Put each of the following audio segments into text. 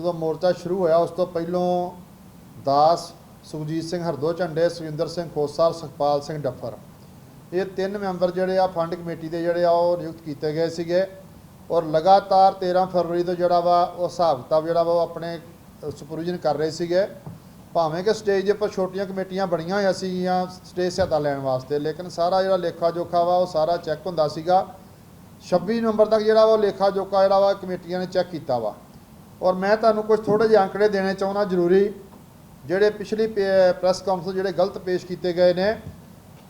ਜਦੋਂ ਮੋਰਚਾ ਸ਼ੁਰੂ ਹੋਇਆ, ਉਸ ਤੋਂ ਪਹਿਲੋਂ ਦਾਸ ਸੁਖਜੀਤ ਸਿੰਘ ਹਰਦੋ ਝੰਡੇ ਸੁਖਿੰਦਰ ਸਿੰਘ ਖੋਸਾ ਸੁਖਪਾਲ ਸਿੰਘ ਡੱਫਰ। ਇਹ ਤਿੰਨ ਮੈਂਬਰ ਜਿਹੜੇ ਆ, ਫੰਡ ਕਮੇਟੀ ਦੇ ਜਿਹੜੇ ਆ, ਉਹ ਨਿਯੁਕਤ ਕੀਤੇ ਗਏ ਸੀਗੇ ਔਰ ਲਗਾਤਾਰ 13 ਫਰਵਰੀ ਤੋਂ ਜਿਹੜਾ ਵਾ, ਉਹ ਹਿਸਾਬ ਕਿਤਾਬ ਜਿਹੜਾ ਵਾ, ਉਹ ਆਪਣੇ ਸੁਪਰਵਿਜ਼ਨ ਕਰ ਰਹੇ ਸੀਗੇ। ਭਾਵੇਂ ਕਿ ਸਟੇਜ ਦੇ ਉੱਪਰ ਛੋਟੀਆਂ ਕਮੇਟੀਆਂ ਬਣੀਆਂ ਹੋਈਆਂ ਸੀਗੀਆਂ, ਸਟੇਜ ਸਹਾਇਤਾ ਲੈਣ ਵਾਸਤੇ, ਲੇਕਿਨ ਸਾਰਾ ਜਿਹੜਾ ਲੇਖਾ ਜੋਖਾ ਵਾ, ਉਹ ਸਾਰਾ ਚੈੱਕ ਹੁੰਦਾ ਸੀਗਾ। 26 ਨਵੰਬਰ ਤੱਕ ਜਿਹੜਾ ਵਾ, ਉਹ ਲੇਖਾ ਜੋਖਾ ਜਿਹੜਾ ਵਾ, ਕਮੇਟੀਆਂ ਨੇ ਚੈੱਕ ਕੀਤਾ ਵਾ। ਔਰ ਮੈਂ ਤੁਹਾਨੂੰ ਕੁਝ ਥੋੜੇ ਜਿਹੇ ਅੰਕੜੇ ਦੇਣੇ ਚਾਹੁੰਦਾ ਜ਼ਰੂਰੀ, ਜਿਹੜੇ ਪਿਛਲੀ ਪ੍ਰੈਸ ਕਾਨਫਰੰਸ ਜਿਹੜੇ ਗਲਤ ਪੇਸ਼ ਕੀਤੇ ਗਏ ਨੇ,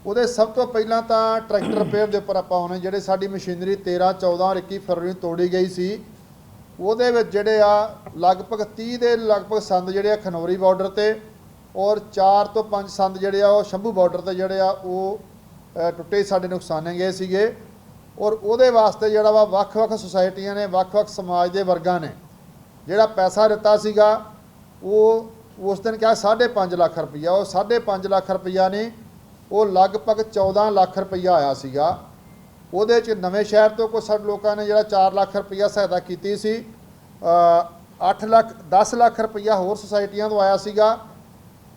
ਉਹਦੇ ਸਭ ਤੋਂ ਪਹਿਲਾਂ ਤਾਂ ਟਰੈਕਟਰ ਰਿਪੇਅਰ ਦੇ ਉੱਪਰ ਆਪਾਂ ਆਉਣੇ, ਜਿਹੜੇ ਸਾਡੀ ਮਸ਼ੀਨਰੀ 13 14 ਔਰ 21 ਫਰਵਰੀ ਨੂੰ ਤੋੜੀ ਗਈ ਸੀ, ਉਹਦੇ ਵਿੱਚ ਜਿਹੜੇ ਆ ਲਗਭਗ 30 ਦੇ ਲਗਭਗ ਸੰਦ ਜਿਹੜੇ ਆ ਖਨੌਰੀ ਬਾਰਡਰ ਤੇ ਔਰ 4 ਤੋਂ 5 ਸੰਦ ਜਿਹੜੇ ਆ ਉਹ ਸ਼ੰਭੂ ਬਾਰਡਰ ਤੇ ਜਿਹੜੇ ਆ ਉਹ ਟੁੱਟੇ ਸਾਡੇ ਨੁਕਸਾਨੇ ਗਏ ਸੀਗੇ, ਔਰ ਉਹਦੇ ਵਾਸਤੇ ਜਿਹੜਾ ਵਾ ਵੱਖ-ਵੱਖ ਸੁਸਾਇਟੀਆਂ ਨੇ, ਵੱਖ-ਵੱਖ ਸਮਾਜ ਦੇ ਵਰਗਾਂ ਨੇ ਜਿਹੜਾ ਪੈਸਾ ਦਿੱਤਾ ਸੀਗਾ, ਉਹ ਉਸ ਦਿਨ ਕਿਹਾ 5.5 ਲੱਖ ਰੁਪਈਆ, ਉਹ 5.5 ਲੱਖ ਰੁਪਈਆ ਨੇ ਉਹ ਲਗਭਗ 14 ਲੱਖ ਰੁਪਈਆ ਆਇਆ ਸੀਗਾ। ਉਹਦੇ ਚ ਨਵੇਂ ਸ਼ਹਿਰ ਤੋਂ ਕੁਝ ਸਾਡੇ ਲੋਕਾਂ ਨੇ ਜਿਹੜਾ 4 ਲੱਖ ਰੁਪਈਆ ਸਹਾਇਤਾ ਕੀਤੀ ਸੀ 8 ਲੱਖ 10 ਲੱਖ ਰੁਪਈਆ ਹੋਰ ਸੁਸਾਇਟੀਆਂ ਤੋਂ ਆਇਆ ਸੀਗਾ।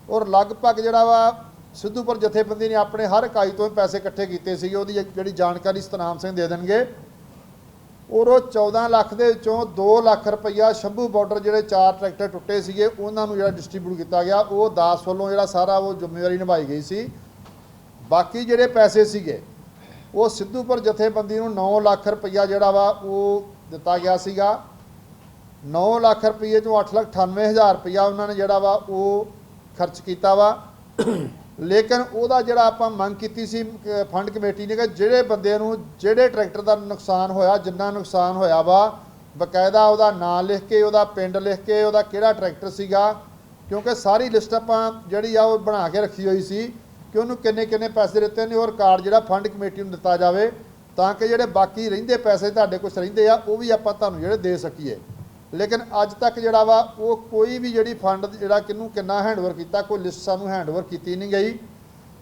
ਔਰ ਲਗਭਗ ਜਿਹੜਾ ਵਾ ਸਿੱਧੂਪੁਰ ਜਥੇਬੰਦੀ ਨੇ ਆਪਣੇ ਹਰ ਇਕਾਈ ਤੋਂ ਪੈਸੇ ਇਕੱਠੇ ਕੀਤੇ ਸੀਗੇ, ਉਹਦੀ ਜਿਹੜੀ ਜਾਣਕਾਰੀ ਸਤਨਾਮ ਸਿੰਘ ਦੇ ਦੇਣਗੇ। ਔਰ ਉਹ 14 ਲੱਖ ਦੇ ਵਿੱਚੋਂ 2 ਲੱਖ ਰੁਪਈਆ ਸ਼ੰਭੂ ਬਾਰਡਰ ਜਿਹੜੇ ਚਾਰ ਟਰੈਕਟਰ ਟੁੱਟੇ ਸੀਗੇ, ਉਹਨਾਂ ਨੂੰ ਜਿਹੜਾ ਡਿਸਟ੍ਰੀਬਿਊਟ ਕੀਤਾ ਗਿਆ, ਉਹ ਦਾਸ ਵੱਲੋਂ ਜਿਹੜਾ ਸਾਰਾ ਉਹ ਜ਼ਿੰਮੇਵਾਰੀ ਨਿਭਾਈ ਗਈ ਸੀ। ਬਾਕੀ ਜਿਹੜੇ ਪੈਸੇ ਸੀਗੇ, ਉਹ ਸਿੱਧੂਪੁਰ ਜਥੇਬੰਦੀ ਨੂੰ 9 ਲੱਖ ਰੁਪਈਆ ਜਿਹੜਾ ਵਾ ਉਹ ਦਿੱਤਾ ਗਿਆ ਸੀਗਾ। 9 ਲੱਖ ਰੁਪਈਏ ਚੋਂ 8 ਲੱਖ 98 ਹਜ਼ਾਰ ਰੁਪਈਆ ਉਹਨਾਂ ਨੇ ਜਿਹੜਾ ਵਾ ਉਹ ਖਰਚ ਕੀਤਾ ਵਾ। ਲੇਕਿਨ ਉਹਦਾ ਜਿਹੜਾ ਆਪਾਂ ਮੰਗ ਕੀਤੀ ਸੀ ਫੰਡ ਕਮੇਟੀ ਨੇ ਕਿ ਜਿਹੜੇ ਬੰਦੇ ਨੂੰ, ਜਿਹੜੇ ਟਰੈਕਟਰ ਦਾ ਨੁਕਸਾਨ ਹੋਇਆ, ਜਿੰਨਾ ਨੁਕਸਾਨ ਹੋਇਆ ਵਾ, ਬਕਾਇਦਾ ਉਹਦਾ ਨਾਂ ਲਿਖ ਕੇ, ਉਹਦਾ ਪਿੰਡ ਲਿਖ ਕੇ, ਉਹਦਾ ਕਿਹੜਾ ਟਰੈਕਟਰ ਸੀਗਾ, ਕਿਉਂਕਿ ਸਾਰੀ ਲਿਸਟ ਆਪਾਂ ਜਿਹੜੀ ਆ ਉਹ ਬਣਾ ਕੇ ਰੱਖੀ ਹੋਈ ਸੀ ਕਿ ਉਹਨੂੰ ਕਿੰਨੇ ਕਿੰਨੇ ਪੈਸੇ ਦਿੱਤੇ ਨੇ, ਔਰ ਕਾਰਡ ਜਿਹੜਾ ਫੰਡ ਕਮੇਟੀ ਨੂੰ ਦਿੱਤਾ ਜਾਵੇ, ਤਾਂ ਕਿ ਜਿਹੜੇ ਬਾਕੀ ਰਹਿੰਦੇ ਪੈਸੇ ਤੁਹਾਡੇ ਕੋਲ ਰਹਿੰਦੇ ਆ, ਉਹ ਵੀ ਆਪਾਂ ਤੁਹਾਨੂੰ ਜਿਹੜੇ ਦੇ ਸਕੀਏ। ਲੇਕਿਨ ਅੱਜ ਤੱਕ ਜਿਹੜਾ ਵਾ, ਉਹ ਕੋਈ ਵੀ ਜਿਹੜੀ ਫੰਡ ਜਿਹੜਾ ਕਿਹਨੂੰ ਕਿੰਨਾ ਹੈਂਡਓਵਰ ਕੀਤਾ, ਕੋਈ ਲਿਸਟ ਸਾਨੂੰ ਹੈਂਡਓਵਰ ਕੀਤੀ ਨਹੀਂ ਗਈ।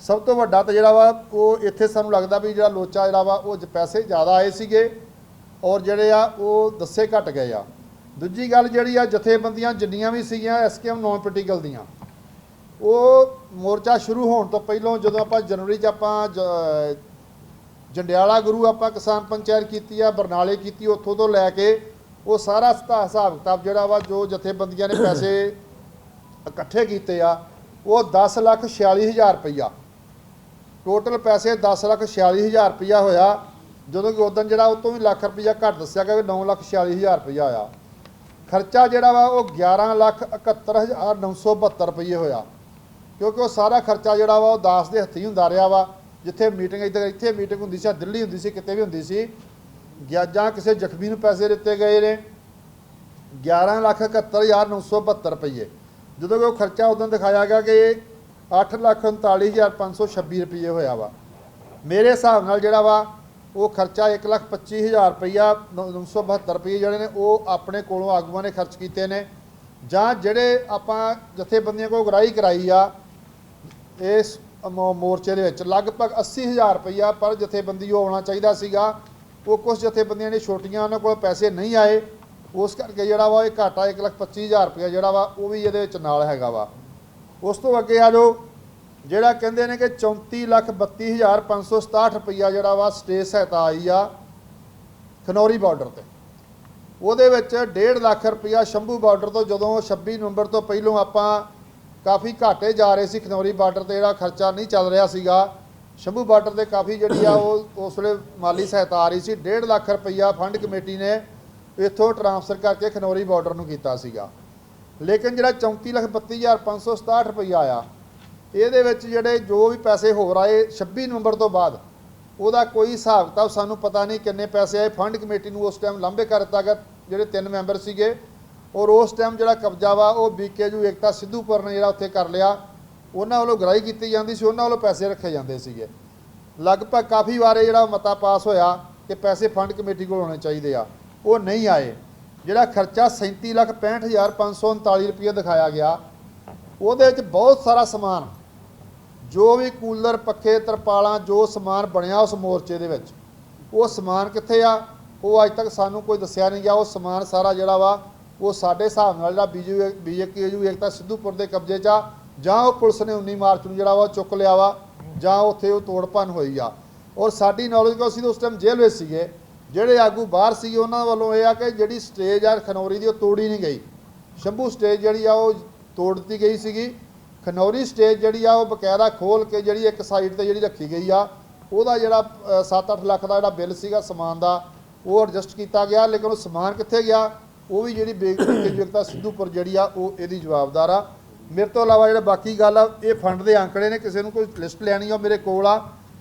ਸਭ ਤੋਂ ਵੱਡਾ ਤਾਂ ਜਿਹੜਾ ਵਾ, ਉਹ ਇੱਥੇ ਸਾਨੂੰ ਲੱਗਦਾ ਵੀ ਜਿਹੜਾ ਲੋਚਾ ਜਿਹੜਾ ਵਾ, ਉਹ ਪੈਸੇ ਜ਼ਿਆਦਾ ਆਏ ਸੀਗੇ ਔਰ ਜਿਹੜੇ ਆ, ਉਹ ਦੱਸੇ ਘਟ ਗਏ ਆ। ਦੂਜੀ ਗੱਲ ਜਿਹੜੀ ਆ, ਜਥੇਬੰਦੀਆਂ ਜਿੰਨੀਆਂ ਵੀ ਸੀਗੀਆਂ ਐਸਕੇਐਮ ਨੌਨ ਪੋਲੀਟੀਕਲ ਦੀਆਂ, ਉਹ ਮੋਰਚਾ ਸ਼ੁਰੂ ਹੋਣ ਤੋਂ ਪਹਿਲਾਂ ਜਦੋਂ ਆਪਾਂ ਜਨਵਰੀ 'ਚ ਆਪਾਂ ਜ- ਜੰਡਿਆਲਾ ਗੁਰੂ ਆਪਾਂ ਕਿਸਾਨ ਪੰਚਾਇਤ ਕੀਤੀ ਆ, ਬਰਨਾਲੇ ਕੀਤੀ, ਉੱਥੋਂ ਤੋਂ ਲੈ ਕੇ ਉਹ ਸਾਰਾ ਸਤਾ- ਹਿਸਾਬ ਕਿਤਾਬ ਜਿਹੜਾ ਵਾ, ਜੋ ਜਥੇਬੰਦੀਆਂ ਨੇ ਪੈਸੇ ਇਕੱਠੇ ਕੀਤੇ ਆ, ਉਹ 10 ਲੱਖ 46 ਹਜ਼ਾਰ ਰੁਪਈਆ। ਟੋਟਲ ਪੈਸੇ 10 ਲੱਖ 46 ਹਜ਼ਾਰ ਰੁਪਈਆ ਹੋਇਆ। ਜਦੋਂ ਕਿ ਉਦੋਂ ਜਿਹੜਾ ਉਹ ਤੋਂ ਵੀ ਲੱਖ ਰੁਪਈਆ ਘੱਟ ਦੱਸਿਆ ਗਿਆ ਕਿ 9 ਲੱਖ 46 ਹਜ਼ਾਰ ਰੁਪਈਆ ਆਇਆ ਖਰਚਾ ਜਿਹੜਾ ਵਾ, ਉਹ 11 ਲੱਖ 71 ਹਜ਼ਾਰ 972 ਰੁਪਈਏ ਹੋਇਆ। ਕਿਉਂਕਿ ਉਹ ਸਾਰਾ ਖਰਚਾ ਜਿਹੜਾ ਵਾ, ਉਹ ਦਾਸ ਦੇ ਹੱਥੀਂ ਹੁੰਦਾ ਰਿਹਾ ਵਾ। ਜਿੱਥੇ ਮੀਟਿੰਗ ਇੱਧਰ ਇੱਥੇ ਮੀਟਿੰਗ ਹੁੰਦੀ ਸੀ ਦਿੱਲੀ ਹੁੰਦੀ ਸੀ, ਕਿਤੇ ਵੀ ਹੁੰਦੀ ਸੀ। ਗਿਆ ਜਾਂ ਕਿਸੇ ਜ਼ਖਮੀ ਨੂੰ ਪੈਸੇ ਦਿੱਤੇ ਗਏ ਨੇ। 11 ਲੱਖ 71 ਹਜ਼ਾਰ 972 ਰੁਪਈਏ। ਜਦੋਂ ਕਿ ਉਹ ਖਰਚਾ ਉਦੋਂ ਦਿਖਾਇਆ ਗਿਆ ਕਿ 8 ਲੱਖ 39 ਹਜ਼ਾਰ 526 ਰੁਪਈਏ ਹੋਇਆ ਵਾ। ਮੇਰੇ ਹਿਸਾਬ ਨਾਲ ਜਿਹੜਾ ਵਾ, ਉਹ ਖਰਚਾ 1 ਲੱਖ 25 ਹਜ਼ਾਰ ਰੁਪਈਆ 972 ਰੁਪਈਏ ਜਿਹੜੇ ਨੇ, ਉਹ ਆਪਣੇ ਕੋਲੋਂ ਆਗੂਆਂ ਨੇ ਖਰਚ ਕੀਤੇ ਨੇ। ਜਾਂ ਜਿਹੜੇ ਆਪਾਂ ਜਥੇਬੰਦੀਆਂ ਕੋਲ ਗਰਾਈ ਕਰਾਈ ਆ, ਇਸ ਮੋ- ਮੋਰਚੇ ਦੇ ਵਿੱਚ ਲਗਭਗ 80000 ਰੁਪਈਆ ਪਰ ਜਥੇਬੰਦੀ ਉਹ ਆਉਣਾ ਚਾਹੀਦਾ ਸੀਗਾ। ਉਹ ਕੁਝ ਜਥੇਬੰਦੀਆਂ ਨੇ ਛੋਟੀਆਂ ਉਹਨਾਂ ਕੋਲ ਪੈਸੇ ਨਹੀਂ ਆਏ। ਉਸ ਕਰਕੇ ਜਿਹੜਾ ਵਾ ਇਹ ਘਾਟਾ 125000 ਰੁਪਈਆ ਜਿਹੜਾ ਵਾ ਉਹ ਵੀ ਇਹਦੇ ਵਿੱਚ ਨਾਲ ਹੈਗਾ ਵਾ। ਉਸ ਤੋਂ ਅੱਗੇ ਆ ਜਾਓ ਜਿਹੜਾ ਕਹਿੰਦੇ ਨੇ ਕਿ 34,32,567 ਰੁਪਈਆ ਜਿਹੜਾ ਵਾ ਸਟੇਜ ਸਹਾਇਤਾ ਆਈ ਆ ਖਨੌਰੀ ਬਾਰਡਰ ਤੇ। ਉਹਦੇ ਵਿੱਚ 1.5 ਲੱਖ ਰੁਪਈਆ ਸ਼ੰਭੂ ਬਾਰਡਰ ਤੋਂ ਜਦੋਂ 26 ਨਵੰਬਰ ਤੋਂ ਪਹਿਲੋਂ ਆਪਾਂ ਕਾਫੀ ਘਾਟੇ ਜਾ ਰਹੇ ਸੀ ਖਨੌਰੀ ਬਾਰਡਰ ਤੇ ਜਿਹੜਾ ਖਰਚਾ ਨਹੀਂ ਚੱਲ ਰਿਹਾ ਸੀਗਾ। ਸ਼ੰਭੂ ਬਾਰਡਰ ਤੇ ਕਾਫੀ ਜਿਹੜੀ ਆ ਉਹ ਉਸ ਵੇਲੇ ਮਾਲੀ ਸਹਾਇਤਾ ਆ ਰਹੀ ਸੀ। 1.5 ਲੱਖ ਰੁਪਈਆ ਫੰਡ ਕਮੇਟੀ ਨੇ ਇੱਥੋਂ ਟ੍ਰਾਂਸਫਰ ਕਰਕੇ ਖਨੌਰੀ ਬਾਰਡਰ ਨੂੰ ਕੀਤਾ ਸੀਗਾ। ਲੇਕਿਨ ਜਿਹੜਾ 34,32,567 ਰੁਪਈਆ ਆਇਆ ਇਹਦੇ ਵਿੱਚ ਜਿਹੜੇ ਜੋ ਵੀ ਪੈਸੇ ਹੋਰ ਆਏ 26 ਨਵੰਬਰ ਤੋਂ ਬਾਅਦ ਉਹਦਾ ਕੋਈ ਹਿਸਾਬ ਕਿਤਾਬ ਸਾਨੂੰ ਪਤਾ ਨਹੀਂ ਕਿੰਨੇ ਪੈਸੇ ਆਏ। ਫੰਡ ਕਮੇਟੀ ਨੂੰ ਉਸ ਟਾਈਮ ਲਾਂਭੇ ਕਰ ਦਿੱਤਾ ਗਿਆ ਜਿਹੜੇ ਤਿੰਨ ਮੈਂਬਰ ਸੀਗੇ। ਔਰ ਉਸ ਟਾਈਮ ਜਿਹੜਾ ਕਬਜ਼ਾ ਵਾ ਉਹ ਬੀਕੇਜੂ ਏਕਤਾ ਸਿੱਧੂਪੁਰ ਨੇ ਜਿਹੜਾ ਉੱਥੇ ਕਰ ਲਿਆ। ਉਹਨਾਂ ਵੱਲੋਂ ਗ੍ਰਾਈ ਕੀਤੀ ਜਾਂਦੀ ਸੀ ਉਹਨਾਂ ਵੱਲੋਂ ਪੈਸੇ ਰੱਖੇ ਜਾਂਦੇ ਸੀਗੇ। ਲਗਭਗ ਕਾਫੀ ਵਾਰੇ ਜਿਹੜਾ ਮਤਾ ਪਾਸ ਹੋਇਆ ਕਿ ਪੈਸੇ ਫੰਡ ਕਮੇਟੀ ਕੋਲ ਹੋਣੇ ਚਾਹੀਦੇ ਆ ਉਹ ਨਹੀਂ ਆਏ। ਜਿਹੜਾ ਖਰਚਾ 37,65,539 ਰੁਪਏ ਦਿਖਾਇਆ ਗਿਆ ਉਹਦੇ ਵਿੱਚ ਬਹੁਤ ਸਾਰਾ ਸਮਾਨ ਜੋ ਵੀ ਕੂਲਰ ਪੱਖੇ ਤਰਪਾਲਾਂ ਜੋ ਸਮਾਨ ਬਣਿਆ ਉਸ ਮੋਰਚੇ ਦੇ ਵਿੱਚ ਉਹ ਸਮਾਨ ਕਿੱਥੇ ਆ? ਉਹ ਅੱਜ ਤੱਕ ਸਾਨੂੰ ਕੋਈ ਦੱਸਿਆ ਨਹੀਂ ਗਿਆ। ਉਹ ਸਮਾਨ ਸਾਰਾ ਜਿਹੜਾ ਵਾ ਉਹ ਸਾਡੇ ਹਿਸਾਬ ਨਾਲ ਜਿਹੜਾ ਬੀਜੂ ਬੀਜੇਪੀ ਏਕਤਾ ਸਿੱਧੂਪੁਰ ਦੇ ਕਬਜ਼ੇ 'ਚ ਆ ਜਾਂ ਉਹ ਪੁਲਿਸ ਨੇ 19 ਮਾਰਚ ਨੂੰ ਜਿਹੜਾ ਵਾ ਚੁੱਕ ਲਿਆ ਵਾ, ਜਾਂ ਉੱਥੇ ਉਹ ਤੋੜ ਭੰਨ ਹੋਈ ਆ। ਔਰ ਸਾਡੀ ਨੌਲੇਜ ਕੋ ਅਸੀਂ ਤਾਂ ਉਸ ਟਾਈਮ ਜੇਲ੍ਹ ਵਿੱਚ ਸੀਗੇ। ਜਿਹੜੇ ਆਗੂ ਬਾਹਰ ਸੀਗੇ, ਉਹਨਾਂ ਵੱਲੋਂ ਇਹ ਆ ਕਿ ਜਿਹੜੀ ਸਟੇਜ ਆ, ਖਨੌਰੀ ਦੀ ਉਹ ਤੋੜੀ ਨਹੀਂ ਗਈ। ਸ਼ੰਭੂ ਸਟੇਜ ਜਿਹੜੀ ਆ, ਉਹ ਤੋੜ ਦਿੱਤੀ ਗਈ ਸੀਗੀ। ਖਨੌਰੀ ਸਟੇਜ ਜਿਹੜੀ ਆ, ਉਹ ਬਕਾਇਦਾ ਖੋਲ ਕੇ ਜਿਹੜੀ ਇੱਕ ਸਾਈਡ ਤੇ ਜਿਹੜੀ ਰੱਖੀ ਗਈ ਆ, ਉਹਦਾ ਜਿਹੜਾ 7-8 ਲੱਖ ਦਾ ਜਿਹੜਾ ਬਿੱਲ ਸੀਗਾ, ਸਮਾਨ ਦਾ, ਉਹ ਐਡਜਸਟ ਕੀਤਾ ਗਿਆ। ਲੇਕਿਨ ਉਹ ਸਮਾਨ ਕਿੱਥੇ ਗਿਆ? ਉਹ ਵੀ ਜਿਹੜੀ ਬੇਗਤਾ ਸਿੱਧੂਪੁਰ ਜਿਹੜੀ ਆ, ਉਹ ਇਹਦੀ ਜਵਾਬਦਾਰ ਆ। ਮੇਰੇ ਤੋਂ ਇਲਾਵਾ ਜਿਹੜੇ ਬਾਕੀ ਗੱਲ ਆ, ਇਹ ਫੰਡ ਦੇ ਅੰਕੜੇ ਨੇ, ਕਿਸੇ ਨੂੰ ਕੋਈ ਲਿਸਟ ਲੈਣੀ ਆ, ਉਹ ਮੇਰੇ ਕੋਲ ਆ।